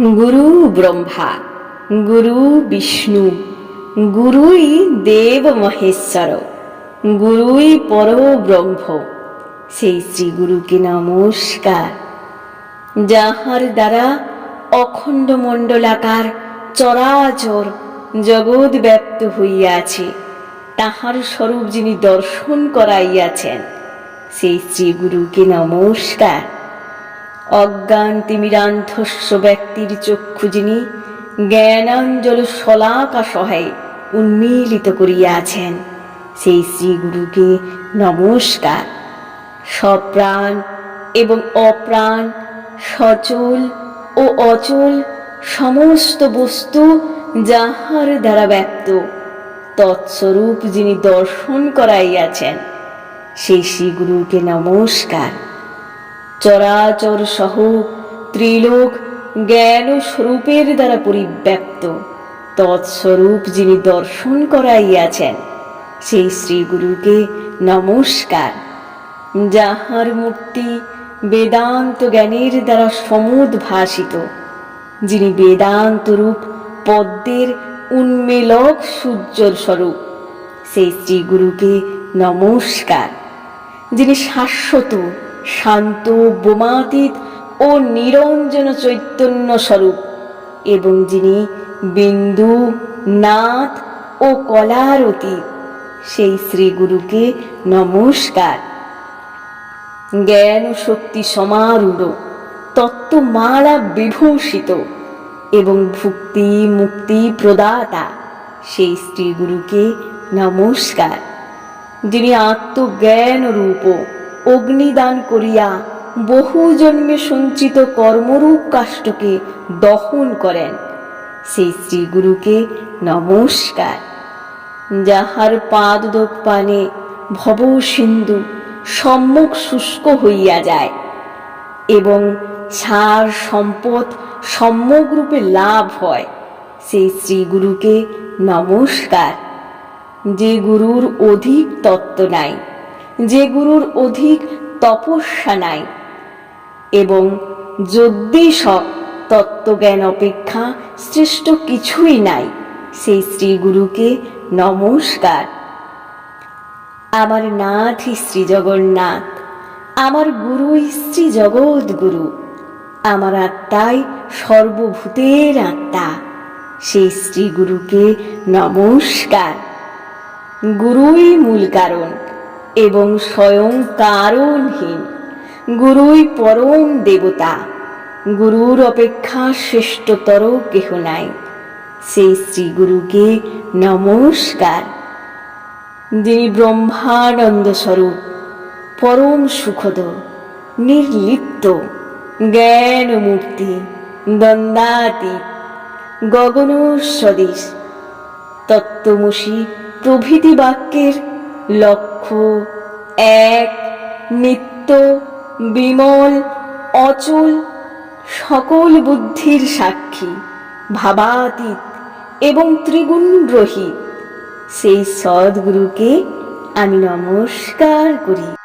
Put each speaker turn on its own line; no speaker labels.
গুরু ব্রহ্মা, গুরু বিষ্ণু, গুরুই দেব মহেশ্বর, গুরুই পর ব্রহ্ম। সেই শ্রী গুরুকে নমস্কার। যাহার দ্বারা অখণ্ড মণ্ডলাকার চরাচর জগৎ ব্যক্ত হইয়াছে, তাহার স্বরূপ যিনি দর্শন করাইয়াছেন, সেই শ্রী গুরুকে নমস্কার। অজ্ঞান তিমিরান্ধস্য ব্যক্তির চক্ষু যিনি জ্ঞানাঞ্জল শলাকা সহায় উন্মীলিত করিয়াছেন, সেই শ্রীগুরুকে নমস্কার। সপ্রাণ এবং অপ্রাণ, সচল ও অচল সমস্ত বস্তু যাহার দ্বারা ব্যক্ত, তৎস্বরূপ যিনি দর্শন করাইয়াছেন, সেই শ্রীগুরুকে নমস্কার। চরাচর সহ ত্রিলোক জ্ঞান স্বরূপের দ্বারা পরিব্যাপ্ত। তৎস্বরূপ যিনি দর্শন করাইয়াছেন, সেই শ্রীগুরুকে নমস্কার। যাহার মূর্তি বেদান্ত জ্ঞানের দ্বারা সমুদ্ভাসিত, যিনি বেদান্ত রূপ পদ্মের উন্মেলক সূর্যর স্বরূপ সেই শ্রী গুরুকে নমস্কার। যিনি শাশ্বত শান্ত বোমাতীত ও নিরঞ্জন চৈতন্য স্বরূপ, এবং যিনি বিন্দু, নাথ ও কলার অতীত সেই শ্রী গুরুকে নমস্কার। জ্ঞান শক্তি সমারূঢ়, তত্ত্বমালা বিভূষিত, এবং ভুক্তি মুক্তি প্রদাতা, সেই শ্রী গুরুকে নমস্কার, যিনি আত্মজ্ঞান রূপ অগ্নিদান করিয়া বহু জন্মে সঞ্চিত কর্মরূপ কাষ্টকে দহন করেন। সেই শ্রীগুরুকে নমস্কার। যাহার পাদদোক পানে ভব সিন্ধু সম্মুখ শুষ্ক হইয়া যায় এবং সার সম্পদ সম্যকরূপে লাভ হয়, সেই শ্রীগুরুকে নমস্কার। যে গুরুর অধিক তত্ত্ব নাই। যে গুরুর অধিক তপস্যা নাই এবং যদ্যেশক তত্ত্বজ্ঞান অপেক্ষা শ্রেষ্ঠ কিছুই নাই, সেই শ্রী গুরুকে নমস্কার। আমার নাথই শ্রী জগন্নাথ আমার গুরুই শ্রী জগৎ গুরু আমার আত্মাই সর্বভূতের আত্মা, সেই শ্রী গুরুকে নমস্কার। গুরুই মূল কারণ। এবং স্বয়ং কারণহীন। গুরুই পরম দেবতা। গুরুর অপেক্ষা শ্রেষ্ঠতর কেহ নাই। সেই শ্রী গুরুকে নমস্কার। যিনি ব্রহ্মানন্দ স্বরূপ, পরম সুখদ নির্লিপ্ত, জ্ঞান মূর্তি দ্বন্দ্বাতীত গগন স্বদেশ তত্ত্বমসী প্রভৃতি বাক্যের লক্ষ্য, এক, নিত্য, বিমল, অচল, সকল বুদ্ধির সাক্ষী, ভাবাতীত এবং ত্রিগুণ রহিত সেই সদ্গুরুকে আমি নমস্কার করি।